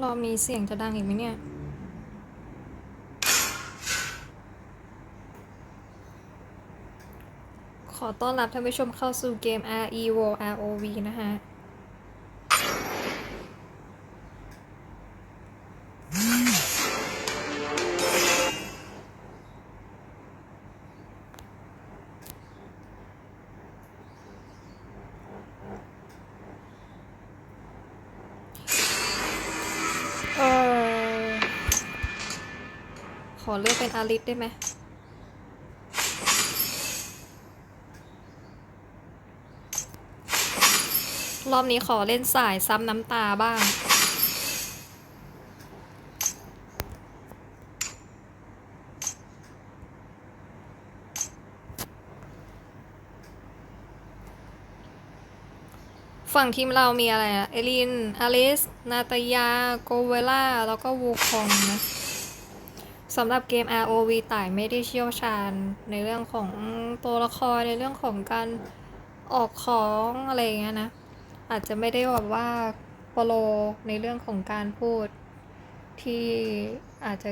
รอมีเสียงจะดังอีกไหมเนี่ย ขอต้อนรับท่านผู้ชมเข้าสู่เกม REVO ROV นะฮะ เป็นอาริสได้ไหมรอบนี้ขอเล่นสายซ้ำน้ำตาบ้าง ฝั่งทีมเรามีอะไรอะเอลิน อลิส นาตายา โกเวล่า แล้วก็วูคองนะ สำหรับเกม ROV ต่ายไม่ได้เชี่ยวชาญในเรื่องของตัวละครในเรื่องของการออกของอะไรเงี้ยนะ อาจจะไม่ได้แบบว่าโปรในเรื่องของการพูดที่อาจจะ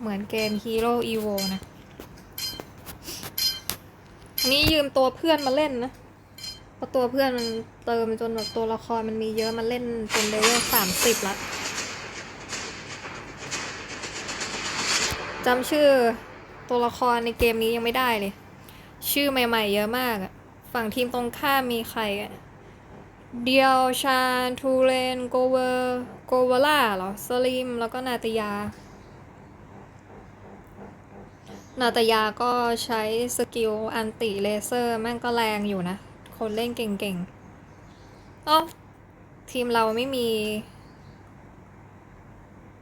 เหมือนเกม Hero Evo นะนนี้ยืมตัวเพื่อนมาเล่นนะเพราะตัวเพื่อนมันเติมจนแบบตัวละครมันมีเยอะมันเล่นจนเลเวลสามสิบละ จำชื่อตัวละครในเกมนี้ยังไม่ได้เลย ชื่อใหม่ๆ เยอะมากอะฝั่งทีมตรงข้ามมีใครอะเดียวชาทูเรนโกเวอร์โกเวล่าเหรอสลิมแล้วก็นาตยา นาตยาก็ใช้สกิลอันติเลเซอร์แม่งก็แรงอยู่นะ คนเล่นเก่งๆเอ้าทีมเราไม่มี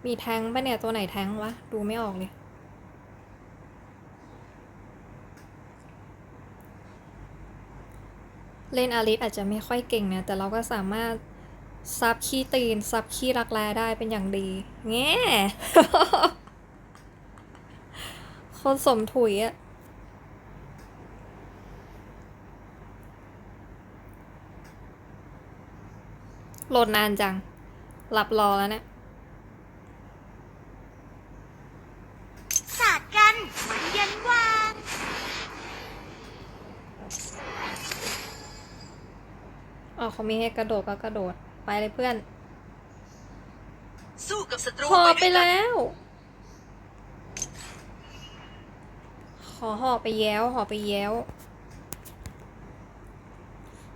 มีแทงปะเนี่ย ตัวไหนแทงวะ ดูไม่ออกเลย เล่นอาริสอาจจะไม่ค่อยเก่งนะ แต่เราก็สามารถซับขี้ตีนซับขี้รักแร้ได้เป็นอย่างดีแง่คนสมถุยอะโหลดนานจัง หลับรอแล้วเนะสาดกันเหมือนเย็นวาง อ๋อเขามีให้กระโดดก็กระโดดไปเลยเพื่อน สู้กับศัตรูหอบไปด้วยกันแล้ว ขอหอบไปแย้วหอบไปแย้ว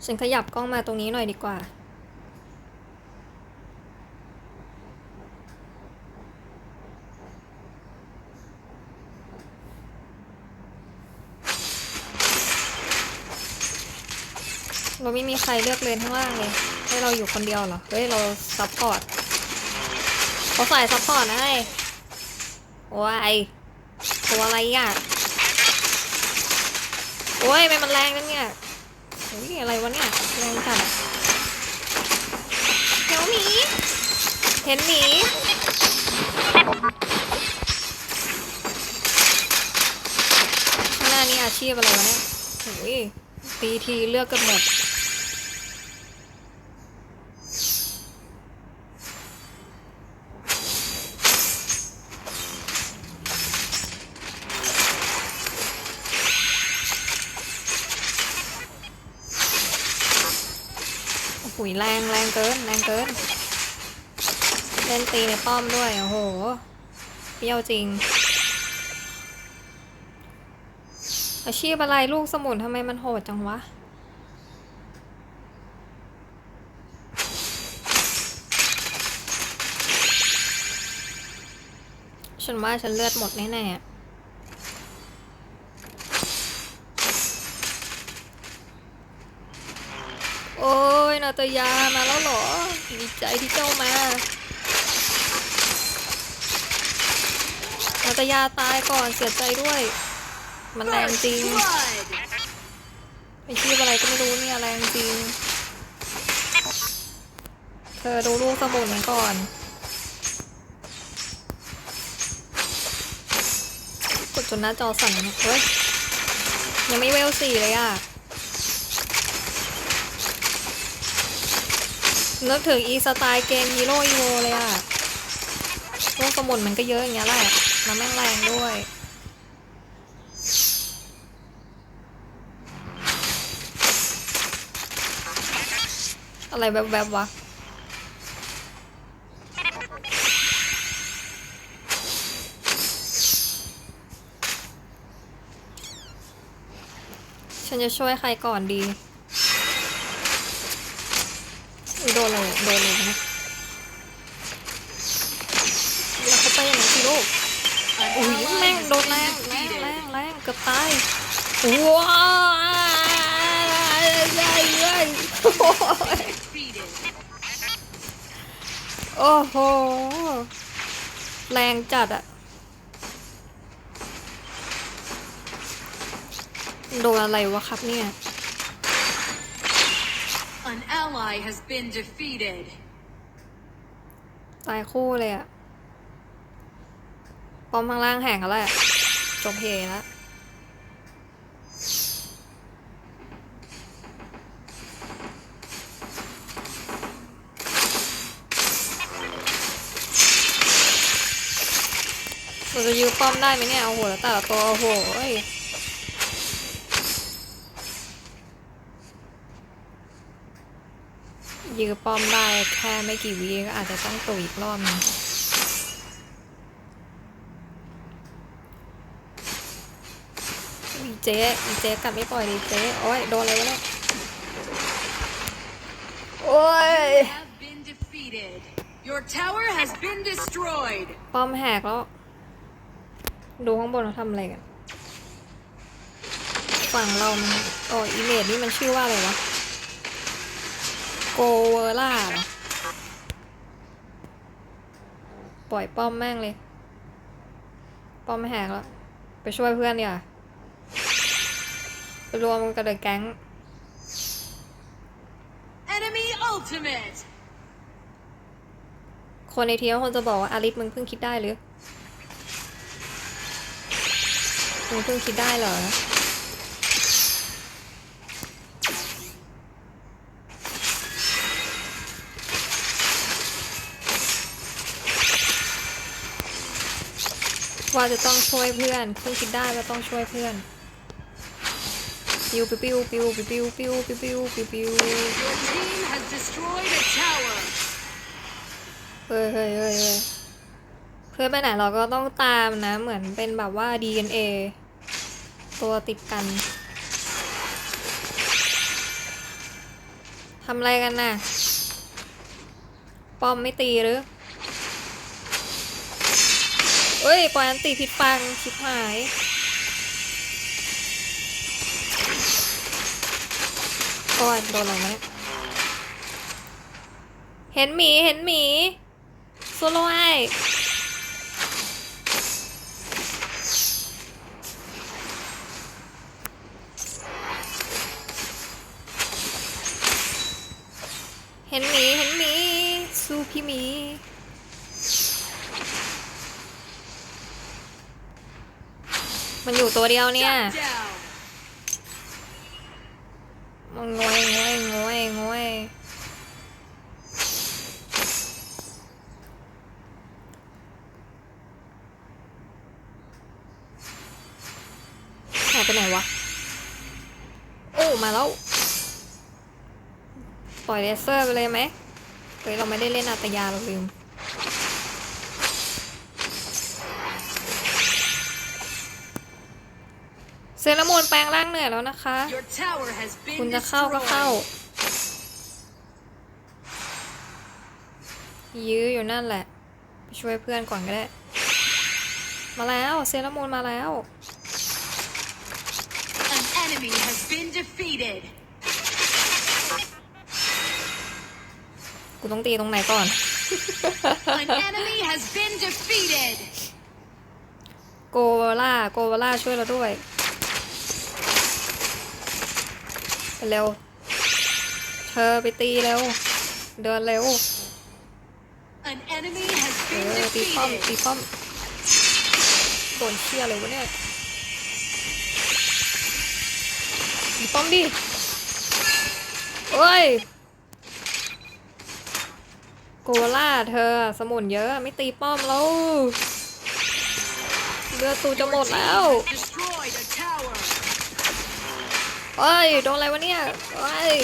ฉันขยับกล้องมาตรงนี้หน่อยดีกว่า เราไม่มีใครเลือกเลนข้างล่างเลยให้เราอยู่คนเดียวเหรอ เฮ้ย เราซัพพอร์ตเขาใส่ซัพพอร์ตนะไอ้โอ้ยตัวอะไรอะโอ้ยไมมันแรงกันเนี่ยโอ้ยอะไรวะเนี่ยแรงจัดเห็นหมีเห็นหมีข้างหน้านี้อาชีพอะไรวะเนี่ยโอ้ยตีทีเลือกกันหมด แรงแรงเกินแรงเกินเล่นตีในป้อมด้วย โอ้โหเปรี้ยวจริง อาชีพอะไรลูกสมุนทำไมมันโหดจังวะฉันว่าฉันเลือดหมดแน่ๆอะโอ้ยนา ตยามาแล้วเหรอดีใจที่เจ้ามานาตยาตายก่อนเสียใจด้วย มันแรงจริงไอชีพอะไรก็ไม่รู้เนี่ยแรงจริง เธอดูลูกสมุนมันก่อนกดจนหน้าจอสั่นเฮ้ยยังไม่เวลสี่เลยอะ นึกถึงอีสไตล์เกมฮีโร่อีโวเลยอะลูกสมุนมันก็เยอะอย่างเงี้ยแหละน้ำแม่งแรงด้วยอะไรแบบแบบๆวะ ฉันจะช่วยใครก่อนดี โดนเลยอะโดนเลยนะอย่าเข้าไปอย่างนั้นสิลูก An โอ้ย ally แม่ง has โดน been แรงแรง defeated. แรงแรงเกือบตายว้าวได้เลย Defeated. โอ้โห แรงจัดอะโดนอะไรวะครับเนี่ย An ally has been defeated. ตายคู่เลยอะปอมข้างล่างแห่งกันแล้วจบเพแล้วเราจะยื้อป้อมได้ไหมเนี่ย โอ้โห แล้วแต่ละตัว โอ้โหเอ้ ยื้อป้อมได้แค่ไม่กี่วิก็อาจจะต้องตุยอีกรอบนึงอีเจ๊อีเจ๊กลับไม่ปล่อยดิเจ๊โอ้ยโดนอะไรวะเนี่ยโอ้ยป้อมแหกแล้ว ดูข้างบนเขาทำอะไรกัน ฝั่งเรา โอ้อีเมดนี่มันชื่อว่าอะไรวะ โกเวอล่าเหรอปล่อยป้อมแม่งเลย ป้อมแหกแล้ว ไปช่วยเพื่อนดีกว่าไปรวมกันเดอะแก๊ง Enemy ultimate. คนในทีมคงจะบอกว่าอาริสมึงเพิ่งคิดได้หรือ มึงเพิ่งคิดได้เหรอ ว่าจะต้องช่วยเพื่อนเพิ่งคิดได้ว่าต้องช่วยเพื่อนปิวปิวปิวปิวปิวปิวปิวปิวปิวปิว Your team has destroyed a tower. เฮ้ยเฮ้ยเฮ้ยเฮ้ยเพื่อนไปไหนเราก็ต้องตามนะ เหมือนเป็นแบบว่า DNA ตัวติดกันทำอะไรกันน่ะ ป้อมไม่ตีหรือ เอ้ย ปล่อยอันตีผิดฟังชิบหายโอ้ยโดนอะไรเนี่ยเห็นหมี เห็นหมีโซโลไอเห็นหมี เห็นหมี สู้พี่หมี มันอยู่ตัวเดียวเนี่ยมันงวยงวยงวยงวยหายไปไหนวะ โอ้ มาแล้ว ปล่อยเลเซอร์ไปเลยไหมเฮ้ยเราไม่ได้เล่นอัตยาเราลืม เซรามูนแปลงร่างเหนื่อยแล้วนะคะ Your tower has คุณ been จะเข้าก็เข้า destroyed. ยื้ออยู่นั่นแหละ ไปช่วยเพื่อนก่อนก็ได้ มาแล้วเซรามูนมาแล้ว An enemy has been defeated. กูต้องตีตรงไหนก่อน An enemy has been defeated. โกวาล่า โกวาล่าช่วยเราด้วย ไป เร็ว เธอไปตีเร็ว เดินเร็ว An enemy has เอ been อตีป้อม defeated. ตีป้อมโดนเชี่ยเลยวะเนี่ยตีป้อมดิเอ้ยโกล่าเธอสมุนเยอะไม่ตีป้อมแล้วเลือดตูจะหมดแล้ว Destroyed a tower. เอ้ย โดนอะไรวะเนี่ยเอ้ย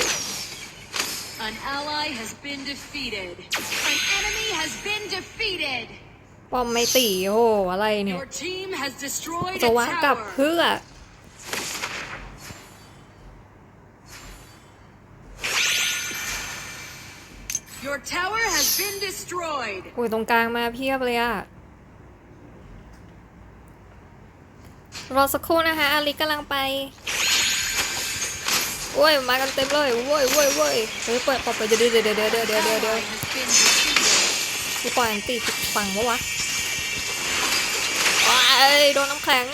An ally has been defeated. An enemy has been defeated. ป้อมไม่ตีโอ้โหอะไรเนี่ย Your team has destroyed จะ a วางกลับ tower. เพื่อ Your tower has been destroyed. โอ้ยตรงกลางมาเพียบเลยอะรอสักครู่นะคะอาลิกำลังไป ว้ยมากันเต็มเลยว้ยว้ยว้ยเฮ้ยเปิดปอบไปเดี๋ยวเดี๋ยวเดี๋ยวเดี๋ยวเดี๋ยวเดี๋ยวเดี๋ยวกูปล่อยอันตีฝั่งวะวะโอ้ยโดนน้ำแข็ง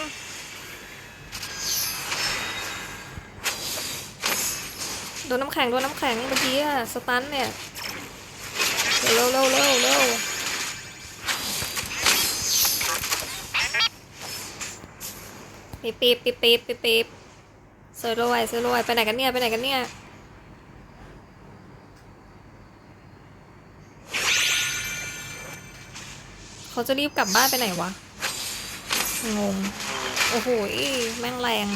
โดนน้ำแข็งโดนน้ำแข็งเมื่อกี้อะสตันเนี่ยเร็วเร็วเร็วเร็วปีบปีบปีบปีบปีบ ปีบเซอร์โรยเซอร์โรยไปไหนกันเนี่ยไปไหนกันเนี่ยเขาจะรีบกลับบ้านไปไหนวะ งง โอ้โหอีแม่งแรง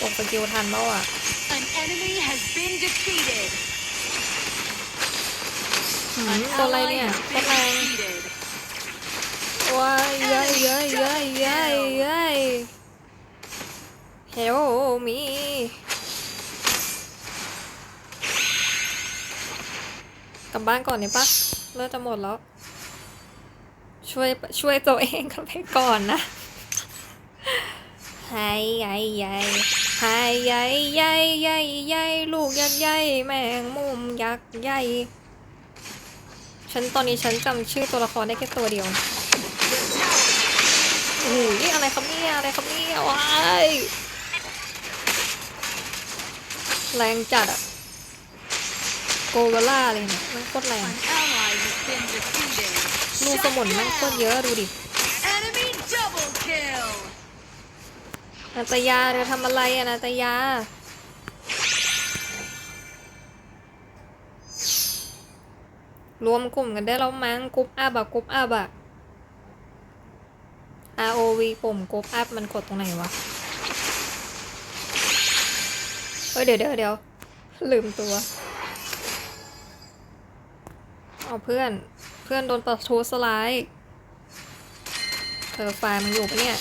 ตกสกิลทันแล้วอะ An enemy has been defeated. หืม An ตัวอะไร ally เนี่ย has โค been ตรแรง defeated. ว้ายเย้ยเย้ยเย้ยเย้ยเย้ยเฮลมีกลับบ้านก่อนเนี่ยปะเลือดจะหมดแล้ว ช่วยช่วยตัวเองกันไปก่อนนะไฮใหญ่ใหญ่ไฮใหญ่ใหญ่ใหญ่ใหญ่ลูกยักษ์ใหญ่แมงมุมยักษ์ใหญ่ฉันตอนนี้ฉันจำชื่อตัวละครได้แค่ตัวเดียว หนี่อะไรครับเนี่ยอะไรครับเนี่ยว้ายแรงจัดอะโกวาล่าเลยเนี่ยมันโคตรแรง An ally has been defeated. ลูกสมุนแม่งโคตรเยอะดูดิ Enemy double kill. นาตยาเธอทำอะไรอะนาตยา รวมกลุ่มกันได้แล้วมั้งกรุ๊ปอัพอะกรุ๊ปอัพอะ ROV ปุ่มกรุ๊ปอัพมันกดตรงไหนวะเอ้ยเดี๋ยวเดี๋ยวเดี๋ยวลืมตัว เอาเพื่อน เพื่อนโดนประทุสไลด์เธอไฟล์มันอยู่ปะเนี่ย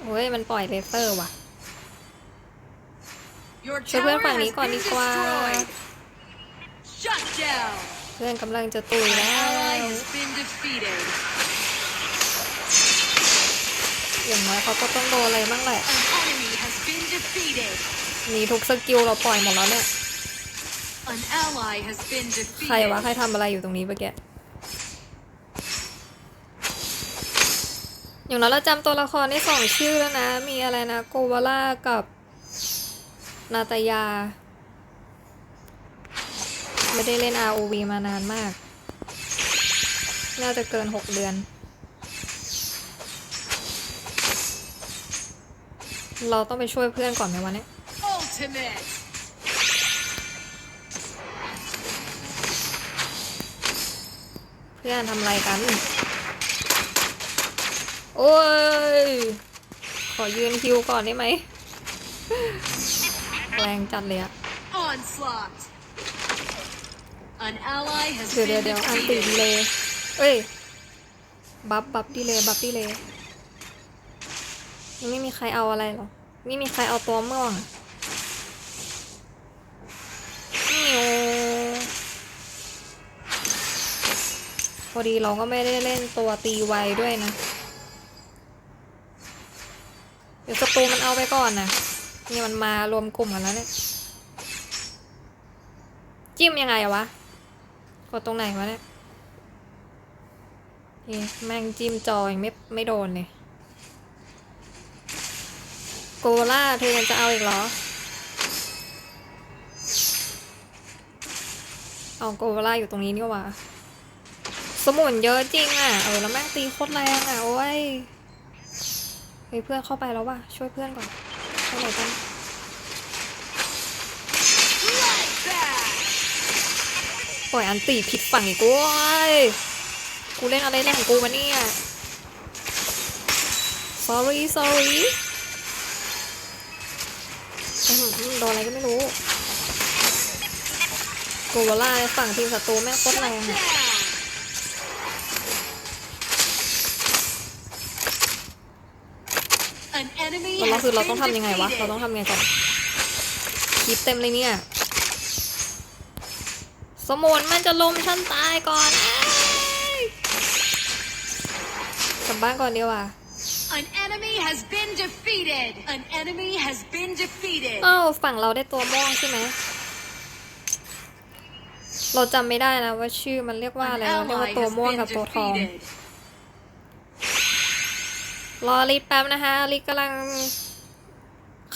โอ้ยมันปล่อยเลเซอร์ว่ะ Your ช่วยเพื่อน tower ฝั่ง has นี้ก่อน been ดีกว่า destroyed. Shut down. เพื่อนกำลังจะตุย An แล้ว ally has been defeated. อย่างน้อยเขาก็ต้องโดนอะไรบ้างแหละ An enemy has been defeated. มีทุกสกิลเราปล่อยหมดแล้วเนี่ย An ally has been ใครวะ ใคร defeated. ทำอะไรอยู่ตรงนี้เมื่อกี้อย่างน้อยเราจำตัวละครได้สองชื่อแล้วนะ มีอะไรนะ โกวาล่ากับนาตายา ไม่ได้เล่น ROV มานานมาก น่าจะเกินหกเดือน เราต้องไปช่วยเพื่อนก่อนไหมวะเนี่ย Ultimate. เพื่อนทำอะไรกัน โอ้ย ขอยืนคิวก่อนได้ไหม แรงจัดเลยอะ Onslaught. An ally has เดี๋ยวเดี๋ยว been เดี๋ยวอันติดี defeated. เลย เอ้ย บัฟบัฟดีเลยบัฟดีเลยยังไม่มีใครเอาอะไรหรอ ไม่มีใครเอาตัวม่วงอะมิวพอดีเราก็ไม่ได้เล่นตัวตีไวด้วยนะ เดี๋ยวศัตรูมันเอาไปก่อนนะนี่มันมารวมกลุ่มกันแล้วเนี่ย จิ้มยังไงอะวะ กดตรงไหนวะเนี่ยเอ๊ะแม่งจิ้มจอยังไม่ไม่โดนเลยโกล่าเธอยังจะเอาอีกเหรอ เอาโกล่าอยู่ตรงนี้นี่ว่า สมุนเยอะจริงอะ เออแล้วแม่งตีโคตรแรงอะ โอ้ยเฮ้ยเพื่อนเข้าไปแล้วว่ะ ช่วยเพื่อนก่อนไปไหนกัน ป ล่อยอันตีผิดฝั่งอีกเว้ยกูเล่นอะไรเล่นของกูมาเนี่ย sorry sorry อื้อหือโดนอะไรก็ไม่รู้โกวาล่าฝั่งทีมศัตรูแม่งโคตรแรงอะ An enemy แล้วเรา has คือเราต้อง been ทำยังไงวะ เรา defeated. ต้องทำไงก่อนคลิปเต็มเลยเนี่ย สมุนมันจะลมฉันตายก่อนอ้ายกลับบ้านก่อนดีกว่า An enemy has been defeated. An enemy has been defeated. เอ้าฝั่งเราได้ตัวม่วงใช่ไหมเราจำไม่ได้นะว่าชื่อมันเรียกว่า An อะไรเราเรียกว่า ally ตัว has ม่วง been กับตัวทอง defeated. รอลิแป๊บนะคะลิกำลัง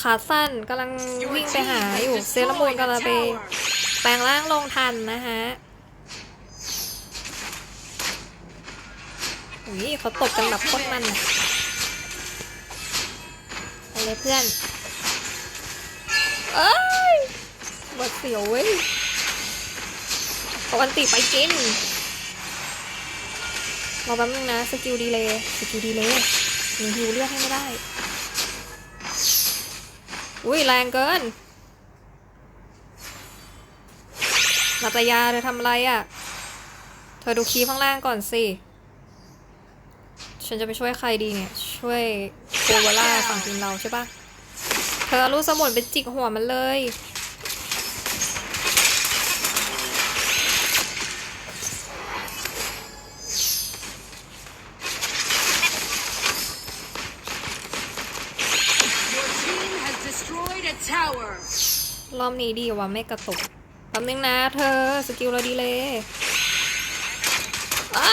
ขาสั้นกำลัง Your วิ่งไป team หา has อยู่เซรามูน destroyed กำลัง a ไป tower. แปลงร่างลงทันนะฮะอุ้ยเขาตบกันแบบโคตรมันอะไปเลยเพื่อน เอ้ยบดเสียวเว้ยเอาอันติไปกินรอแป๊บนึงนะ สกิลดีเลยสกิลดีเลยมีฮิวเลือดให้ไม่ได้ อุ้ยแรงเกิน นาตยาเธอทำอะไรอะ่ะ เธอดูคีย์ข้างล่างก่อนสิ ฉันจะไปช่วยใครดีเนี่ย ช่วยโกวาล่าฝั่งทีมเราใช่ปะเธอเอาลูกสมุนไปจิกหัวมันเลย Your team has destroyed a tower. รอบนี้ดีกว่าไม่กระตุกแป๊บนึงนะเธอสกิลเราดีเลยอ้า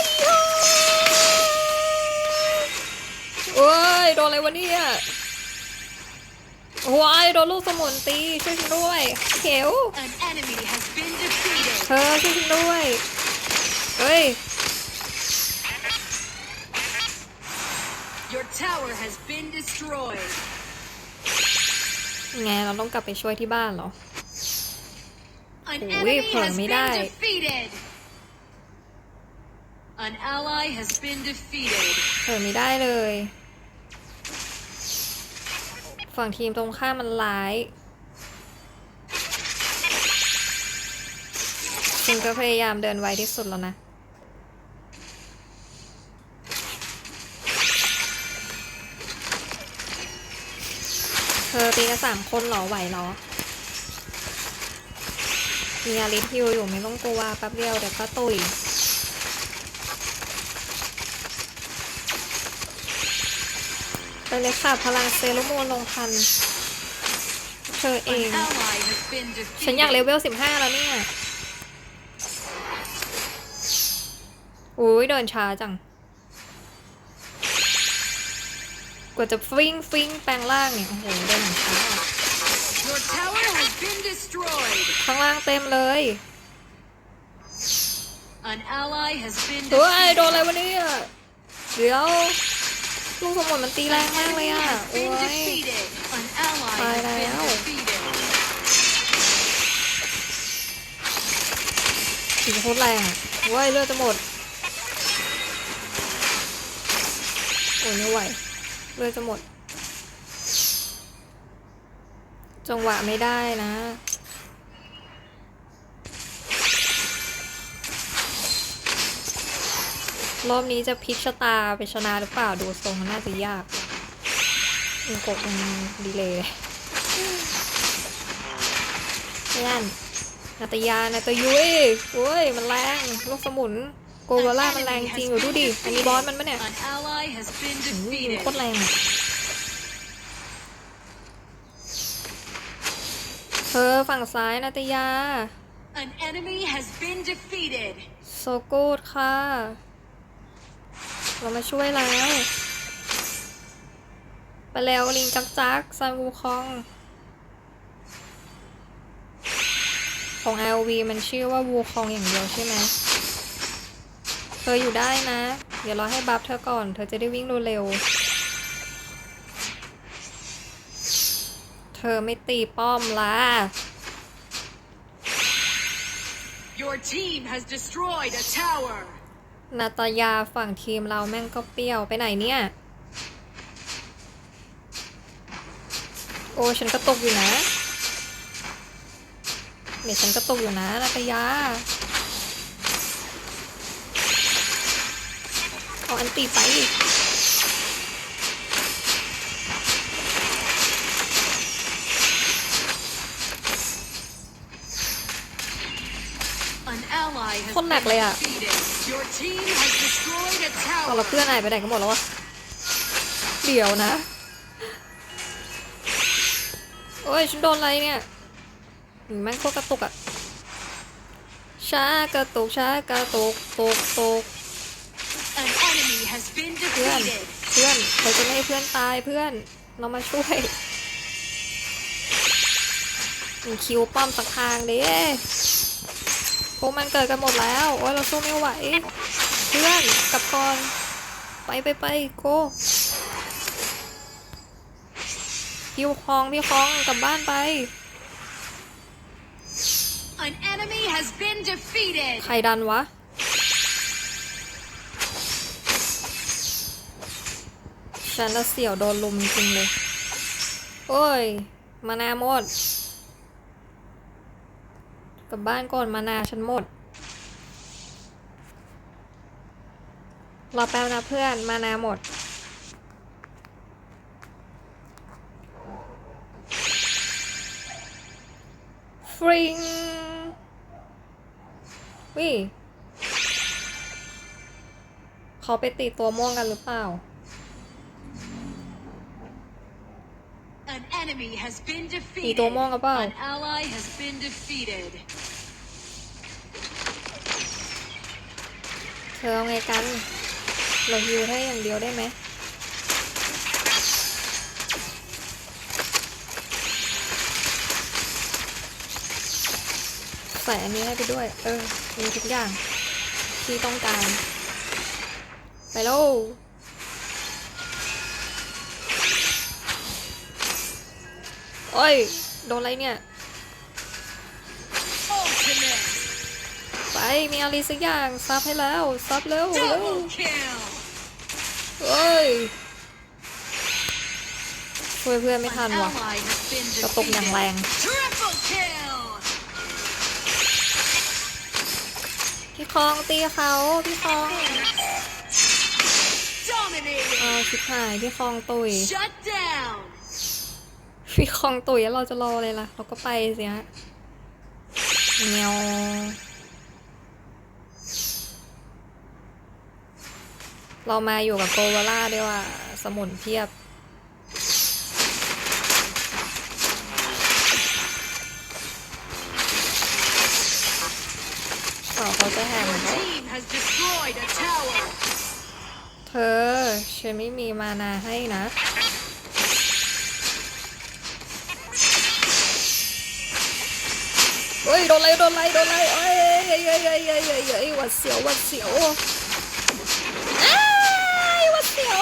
ยโอ้ยโดนอะไรวะเนี่ยโอ้ยโดนลูกสมุนตีช่วยฉันด้วยเขียว An enemy has been defeated. เธอช่วยฉันด้วย เฮ้ย Your tower has been destroyed. ไงเราต้องกลับไปช่วยที่บ้านเหรอ An Ui, enemy phở has mới been đai. defeated. An ally has been defeated. เปิดไม่ได้เลย ฝั่งทีมตรงข้ามมันร้ายฉันก็พยายามเดินไวที่สุดแล้วนะ เธอตีกันสามคนเหรอไหวเหรอ มีอาริสฮิวอยู่ไม่ต้องกลัวแป๊บเดียวเดี๋ยวก็ตุยไปเลยค่ะพลังเซรุโมนลงทัน เธอเอง ฉันอยากเลเวลสิบห้าแล้วเนี่ยอุ้ยเดินช้าจัง กว่าจะฟิงฟิงแปลงล่างเนี่ย โอ้โหเดินอย่างช้า Your tower has been destroyed. ข้างล่างเต็มเลย An ally has been เฮ้ยโดน defeated. อะไรวะเนี่ยเดี๋ยวลูกสมุนมันตีแรงมากเลย Enemy อะ has โอ้ been ย defeated. An ally Bye has been now. defeated. ตีโคตรแรงอะเว้ยเลือดจะหมด โอ้ยไม่ไหวเลือดจะหมด จังหวะไม่ได้นะ รอบนี้จะพลิกชะตาไปชนะหรือเปล่าดูทรงมันน่าจะยากอิงกบมันดีเลยเพื่อนนาตยานาตยุ้ยโอ้ยมันแรงลูกสมุนโกโกล่ามันแรงจริงอยู่ดูดิอันนี้บอสมันปะเนี่ย An ally has been อุ้ย defeated. โคตรแรงอะเธอฝั่งซ้ายนาตยา An enemy has been defeated. โซกูดค่ะ เรามาช่วยแล้ว ไปแล้วลิงจักจักซาบูคอง ของ LV มันชื่อว่าวูคองอย่างเดียวใช่ไหม เธออยู่ได้นะ เดี๋ยวรอให้บัฟเธอก่อน เธอจะได้วิ่งเร็วเธอไม่ตีป้อมละ Your team has destroyed a tower. นาตายาฝั่งทีมเราแม่งก็เปรี้ยวไปไหนเนี่ย โอ้ฉันก็ตกอยู่นะเดี๋ยวฉันก็ตกอยู่นะนาตายาเอาอันตีไป An ally has คนหนักเลยอะ been defeated. Your team has destroyed a เอาแล้ว tower. เพื่อนหายไปไหนกันหมดแล้ววะเดี๋ยวนะ โอ้ยฉันโดนอะไรเนี่ยหืมแม่งโคตรกระตุกอะช้ากระตุกช้ากระตุกตุกตุก An enemy has been เพื่อน defeated. เพื่อนเราจะไม่ให้เพื่อนตายเพื่อนเรามาช่วยมีคิวป้อมสักทางเด้ พวกมันเกิดกันหมดแล้ว โอ้ยเราสู้ไม่ไหว เพื่อนกลับก่อน ไปไปไปโกพี่คองพี่คองกลับบ้านไป An enemy has been defeated. ใครดันวะ ฉันละเสี่ยวโดนลุมจริงๆเลย โอ้ย มานาหมด กลับบ้านก่อนมานาฉันหมด รอแป๊บนะเพื่อนมานาหมด ฟริงวิเขาไปตีตัวม่วงกันหรือเปล่า enemy has been ตี defeated. ตัวม่วงกันเปล่า An ally has been defeated. เธอเอาไงกัน เราฮิวให้อย่างเดียวได้ไหม ใส่อันนี้ให้ไปด้วย เออ มีทุกอย่างที่ต้องการ ไปแล้ โอ้ย โดนอะไรเนี่ย Ultimate ไปมีอะไรสักอย่างซับให้แล้วซับเร็วเร็ว double kill. เอ้ยช่วยเพื่อนไม่ทัน An ว่ะ ally has been กระตุกอย่างแรง defeated. Triple kill. พี่คองตีเขาพี่คอง Dominating. เอาชิบหายพี่คองตุย Shut down. พี่คองตุ๋ยเราจะรอเลยล่ะ เราก็ไปสิฮะเงียวเรามาอยู่กับโกวาล่าดีกว่า สมุนเพียบเสาเขาจะแหงเขา team has destroyed a tower. เธอฉันไม่มีมานาให้นะ เฮ้ยโดนไล่โดนไล่โดนไล่เอ้ยเอ้ยเอ้ยเอ้ยเอ้ยเอ้ยเอ้วัดเสียววัดเสียวอ้ยวัดเสียว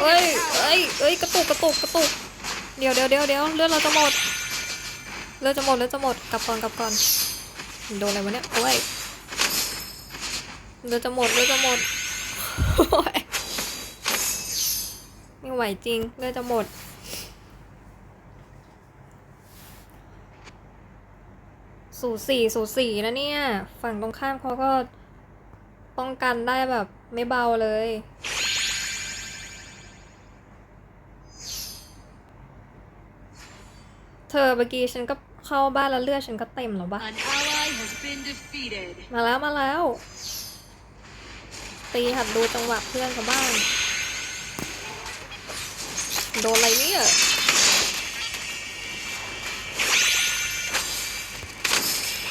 เอ้ยเอ้ยเอ้ยกระตุกกระตุกกระตุกเดี๋ยวเดี๋ยวเดี๋ยวเดี๋ยวเลือดเราจะหมดเลือดจะหมดเลือดจะหมดกลับก่อนกลับก่อนโดนอะไรวะเนี่ยโอ้ยเลือดจะหมดเลือดจะหมดโอ้ยไม่ไหวจริงเลือดจะหมด สูสี่สูสี่นะเนี่ย ฝั่งตรงข้ามเขาก็ป้องกันได้แบบไม่เบาเลย เธอเมื่อกี้ฉันก็เข้าบ้านแล้วเลือดฉันก็เต็มแล้วปะ An ally has been defeated. มาแล้วมาแล้ว ตีหัดดูจังหวะเพื่อนเขาบ้าง โดนอะไรเนี่ย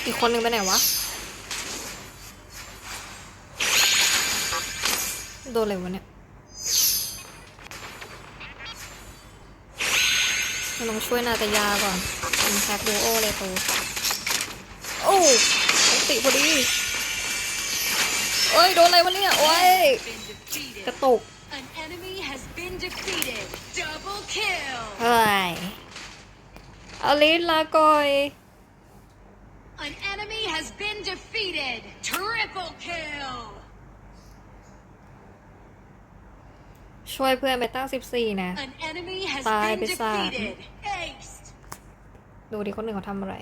อีกคนหนึ่งไปไหนวะ โดนอะไรวะเนี่ยเราต้องช่วยนาตยาก่อนเป็นแพ็คดูโอเลยตูโอ้อันติพอดีเอ้ย โดนอะไรวะเนี่ย โอ้ย Been defeated. กระตุก An enemy has been defeated. Double kill. เฮ้ยอลิสลาก่อย An enemy has been defeated. Triple kill. ช่วยเพื่อนไปตั้ง 14 นะ An enemy has Bye, been Bisa. defeated. Ace. ดูดิคนหนึ่งเขาทำอะไร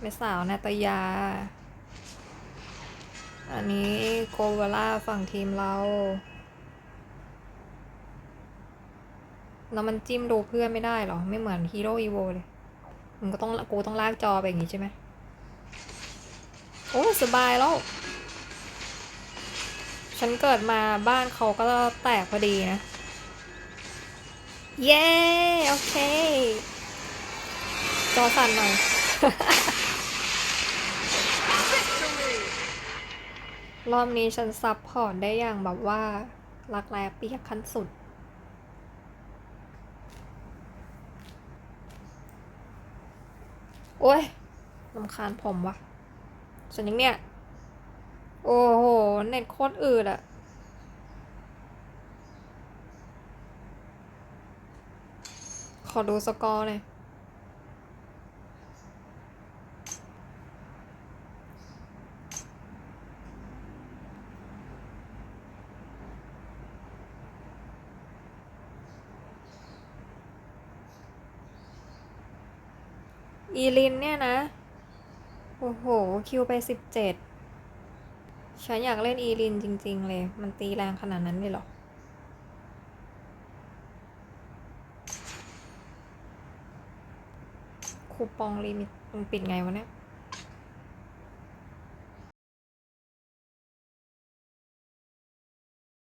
แม่สาวนาตยา อันนี้โกเวล่าฝั่งทีมเรา แล้วมันจิ้มดูเพื่อนไม่ได้เหรอ ไม่เหมือนฮีโร่อีโวเลย มันก็ต้องกูต้องลากจอไปอย่างงี้ใช่ไหม โอ้สบายแล้ว ฉันเกิดมาบ้านเขาก็แตกพอดีนะ เย้ โอเค จอสั่นหน่อย รอบนี้ฉันซับพอร์ตได้อย่างแบบว่า รักแร้เปียกขั้นสุดโอ้ยลำคาญผมวะ ฉันอยังเนี่ยโอ้โห เน็ตโคตรอืดอะขอดูสกอร์หน่อยอีลินเนี่ยนะ โอ้โห คิวไปสิบเจ็ดฉันอยากเล่นอีลินจริง ๆ เลย มันตีแรงขนาดนั้นเลยหรอ คูปองลิมิตมันปิดไงวะเนี่ย